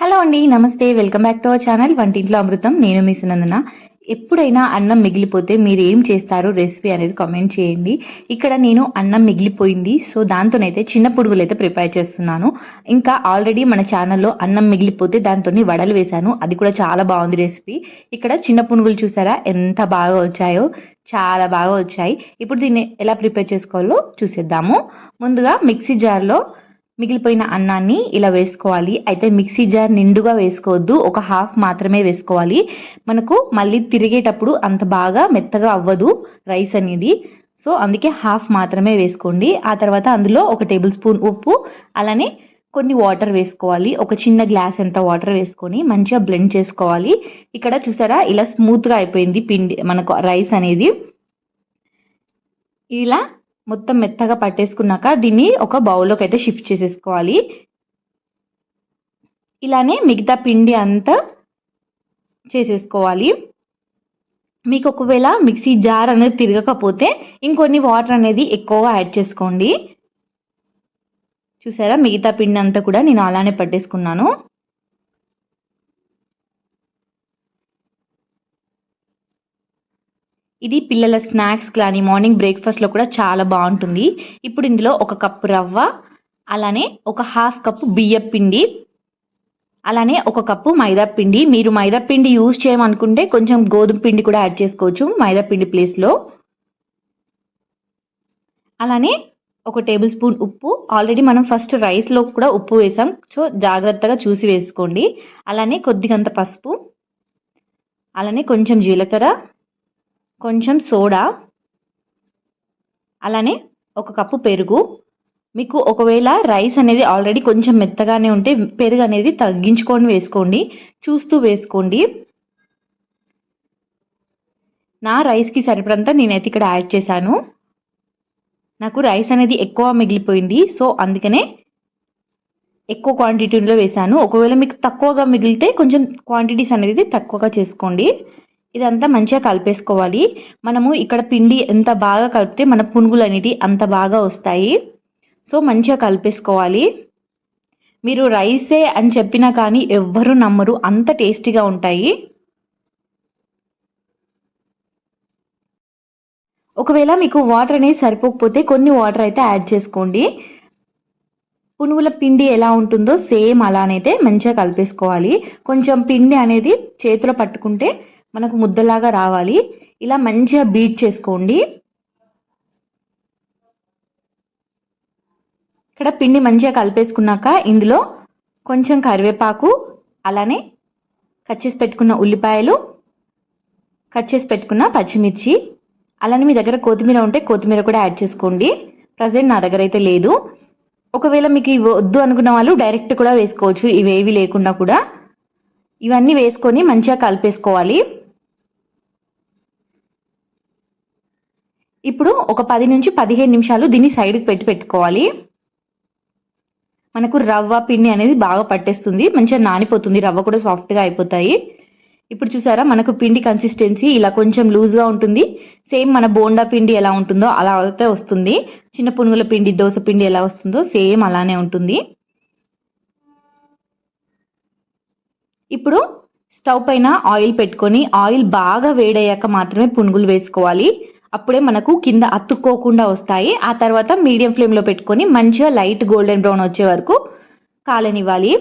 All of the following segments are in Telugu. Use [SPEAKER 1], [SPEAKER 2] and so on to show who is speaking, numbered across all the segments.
[SPEAKER 1] హలో అండి నమస్తే. Welcome back to our channel వంటింట్లో అమృతం. నేను మీ సునందన. ఎప్పుడైనా అన్నం మిగిలిపోతే మీరు ఏం చేస్తారు? రెసిపీ అనేది కామెంట్ చేయండి. ఇక్కడ నేను అన్నం మిగిలిపోయింది. సో దాంతోనైతే చిన్న పురుగులు అయితే ప్రిపేర్ చేస్తున్నాను. ఇంకా ఆల్రెడీ మన ఛానల్లో అన్నం మిగిలిపోతే దాంతో వడలు వేశాను. అది కూడా చాలా బాగుంది రెసిపీ. ఇక్కడ చిన్న పునుగులు చూసారా? ఎంత బాగా వచ్చాయో. చాలా బాగా వచ్చాయి. ఇప్పుడు దీన్ని ఎలా ప్రిపేర్ చేసుకోవాలో చూసేద్దాము. ముందుగా మిక్సీ జార్లో మిగిలిపోయిన అన్నాన్ని ఇలా వేసుకోవాలి. అయితే మిక్సీ జార్ నిండుగా వేసుకోవద్దు. ఒక హాఫ్ మాత్రమే వేసుకోవాలి. మనకు మళ్ళీ తిరిగేటప్పుడు అంత బాగా మెత్తగా అవ్వదు రైస్ అనేది. సో అందుకే హాఫ్ మాత్రమే వేసుకోండి. ఆ తర్వాత అందులో ఒక టేబుల్ స్పూన్ ఉప్పు అలానే కొన్ని వాటర్ వేసుకోవాలి. ఒక చిన్న గ్లాస్ ఎంత వాటర్ వేసుకొని మంచిగా బ్లెండ్ చేసుకోవాలి. ఇక్కడ చూసారా? ఇలా స్మూత్గా అయిపోయింది పిండి మనకు రైస్ అనేది. ఇలా మొత్తం మెత్తగా పట్టేసుకున్నాక దీన్ని ఒక బౌల్లోకి అయితే షిఫ్ట్ చేసేసుకోవాలి. ఇలానే మిగతా పిండి అంతా చేసేసుకోవాలి. మీకు ఒకవేళ మిక్సీ జార్ అనేది తిరగకపోతే ఇంకొన్ని వాటర్ అనేది ఎక్కువగా యాడ్ చేసుకోండి. చూసారా? మిగతా పిండి అంతా కూడా నేను అలానే పట్టేసుకున్నాను. ఇది పిల్లల స్నాక్స్ కానీ మార్నింగ్ బ్రేక్ఫాస్ట్లో కూడా చాలా బాగుంటుంది. ఇప్పుడు ఇందులో ఒక కప్పు రవ్వ అలానే ఒక హాఫ్ కప్పు బియ్యం పిండి అలానే ఒక కప్పు మైదా పిండి. మీరు మైదా పిండి యూజ్ చేయమనుకుంటే కొంచెం గోధుమ పిండి కూడా యాడ్ చేసుకోవచ్చు మైదా పిండి ప్లేస్లో. అలానే ఒక టేబుల్ స్పూన్ ఉప్పు. ఆల్రెడీ మనం ఫస్ట్ రైస్లో కూడా ఉప్పు వేసాం. సో జాగ్రత్తగా చూసి వేసుకోండి. అలానే కొద్దిగంత పసుపు అలానే కొంచెం జీలకర్ర కొంచెం సోడా అలానే ఒక కప్పు పెరుగు. మీకు ఒకవేళ రైస్ అనేది ఆల్రెడీ కొంచెం మెత్తగానే ఉంటే పెరుగు అనేది తగ్గించుకొని వేసుకోండి చూస్తూ వేసుకోండి. నా రైస్కి సరిపడంతా నేనైతే ఇక్కడ యాడ్ చేశాను. నాకు రైస్ అనేది ఎక్కువ మిగిలిపోయింది సో అందుకనే ఎక్కువ క్వాంటిటీలో వేశాను. ఒకవేళ మీకు తక్కువగా మిగిలితే కొంచెం క్వాంటిటీస్ అనేది తక్కువగా చేసుకోండి. ఇదంతా మంచిగా కలిపేసుకోవాలి. మనము ఇక్కడ పిండి ఎంత బాగా కలిపితే మన పునుగులు అనేవి అంత బాగా వస్తాయి. సో మంచిగా కలిపేసుకోవాలి. మీరు రైసే అని చెప్పినా కానీ ఎవ్వరు నమ్మరు. అంత టేస్టీగా ఉంటాయి. ఒకవేళ మీకు వాటర్ అనేది సరిపోకపోతే కొన్ని వాటర్ అయితే యాడ్ చేసుకోండి. పునుగుల పిండి ఎలా ఉంటుందో సేమ్ అలానైతే మంచిగా కలిపేసుకోవాలి. కొంచెం పిండి అనేది చేతిలో పట్టుకుంటే మనకు ముద్దలాగా రావాలి. ఇలా మంచిగా బీట్ చేసుకోండి. ఇక్కడ పిండి మంచిగా కలిపేసుకున్నాక ఇందులో కొంచెం కరివేపాకు అలానే కట్ చేసి పెట్టుకున్న ఉల్లిపాయలు కట్ చేసి పెట్టుకున్న పచ్చిమిర్చి అలానే మీ దగ్గర కొత్తిమీర ఉంటే కొత్తిమీర కూడా యాడ్ చేసుకోండి. ప్రజెంట్ నా దగ్గర అయితే లేదు. ఒకవేళ మీకు ఇవి వద్దు అనుకున్న వాళ్ళు డైరెక్ట్ కూడా వేసుకోవచ్చు. ఇవేవి లేకుండా కూడా. ఇవన్నీ వేసుకొని మంచిగా కలిపేసుకోవాలి. ఇప్పుడు ఒక పది నుంచి పదిహేను నిమిషాలు దీన్ని సైడ్కి పెట్టి పెట్టుకోవాలి. మనకు రవ్వ పిండి అనేది బాగా పట్టేస్తుంది. మంచిగా నానిపోతుంది. రవ్వ కూడా సాఫ్ట్గా అయిపోతాయి. ఇప్పుడు చూసారా మనకు పిండి కన్సిస్టెన్సీ ఇలా కొంచెం లూజ్గా ఉంటుంది. సేమ్ మన బోండా పిండి ఎలా ఉంటుందో అలా అయితే వస్తుంది. చిన్న పునుగుల పిండి దోశ పిండి ఎలా వస్తుందో సేమ్ అలానే ఉంటుంది. ఇప్పుడు స్టవ్ పైన ఆయిల్ పెట్టుకొని ఆయిల్ బాగా వేడయ్యాక మాత్రమే పునుగులు వేసుకోవాలి. అప్పుడే మనకు కింద అతుక్కోకుండా వస్తాయి. ఆ తర్వాత మీడియం ఫ్లేమ్లో పెట్టుకొని మంచిగా లైట్ గోల్డెన్ బ్రౌన్ వచ్చే వరకు కాలనివ్వాలి.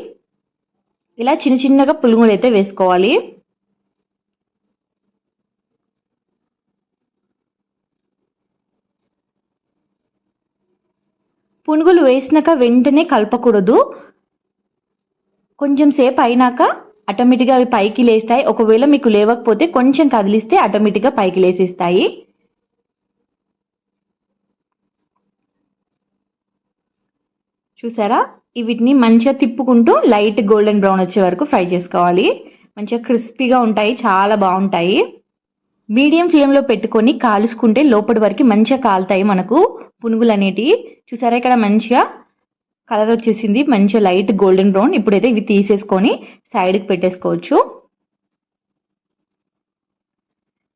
[SPEAKER 1] ఇలా చిన్న చిన్నగా పులుగుడు అయితే వేసుకోవాలి. పునుగులు వేసినాక వెంటనే కలపకూడదు. కొంచెం సేపు అయినాక ఆటోమేటిక్గా అవి పైకి లేస్తాయి. ఒకవేళ మీకు లేవకపోతే కొంచెం కదిలిస్తే ఆటోమేటిక్గా పైకి లేసేస్తాయి. చూసారా? వీటిని మంచిగా తిప్పుకుంటూ లైట్ గోల్డెన్ బ్రౌన్ వచ్చే వరకు ఫ్రై చేసుకోవాలి. మంచిగా క్రిస్పీగా ఉంటాయి చాలా బాగుంటాయి. మీడియం ఫ్లేమ్లో పెట్టుకొని కాలుసుకుంటే లోపటి వరకు మంచిగా కాలుతాయి మనకు పునుగులు అనేటివి చూసారా ఇక్కడ మంచిగా కలర్ వచ్చేసింది మంచిగా లైట్ గోల్డెన్ బ్రౌన్. ఇప్పుడైతే ఇవి తీసేసుకొని సైడ్కి పెట్టేసుకోవచ్చు.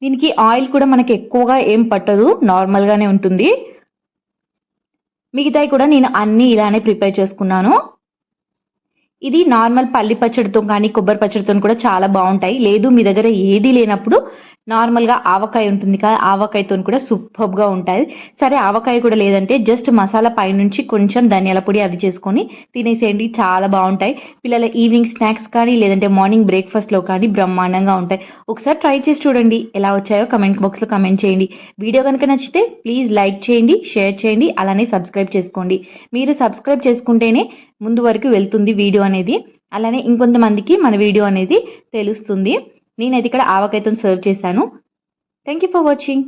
[SPEAKER 1] దీనికి ఆయిల్ కూడా మనకి ఎక్కువగా ఏం పట్టదు నార్మల్గానే ఉంటుంది. మిగతాయి కూడా నేను అన్నీ ఇలానే ప్రిపేర్ చేసుకున్నాను. ఇది నార్మల్ పల్లి పచ్చడితో కానీ కొబ్బరి పచ్చడితో కూడా చాలా బాగుంటాయి. లేదు మీ దగ్గర ఏది లేనప్పుడు నార్మల్గా ఆవకాయ ఉంటుంది కదా ఆవకాయతో కూడా సూపర్గా ఉంటుంది. సరే ఆవకాయ కూడా లేదంటే జస్ట్ మసాలా పైనుంచి కొంచెం ధనియాల పొడి అది చేసుకొని తినేసేయండి చాలా బాగుంటాయి. పిల్లల ఈవినింగ్ స్నాక్స్ కానీ లేదంటే మార్నింగ్ బ్రేక్ఫాస్ట్లో కానీ బ్రహ్మాండంగా ఉంటాయి. ఒకసారి ట్రై చేసి చూడండి ఎలా వచ్చాయో కమెంట్ బాక్స్లో కమెంట్ చేయండి. వీడియో కనుక నచ్చితే ప్లీజ్ లైక్ చేయండి షేర్ చేయండి అలానే సబ్స్క్రైబ్ చేసుకోండి. మీరు సబ్స్క్రైబ్ చేసుకుంటేనే ముందు వరకు వెళ్తుంది వీడియో అనేది. అలానే ఇంకొంతమందికి మన వీడియో అనేది తెలుస్తుంది. నేనైతే ఇక్కడ ఆవకాయతో సర్వ్ చేశాను. Thank you for watching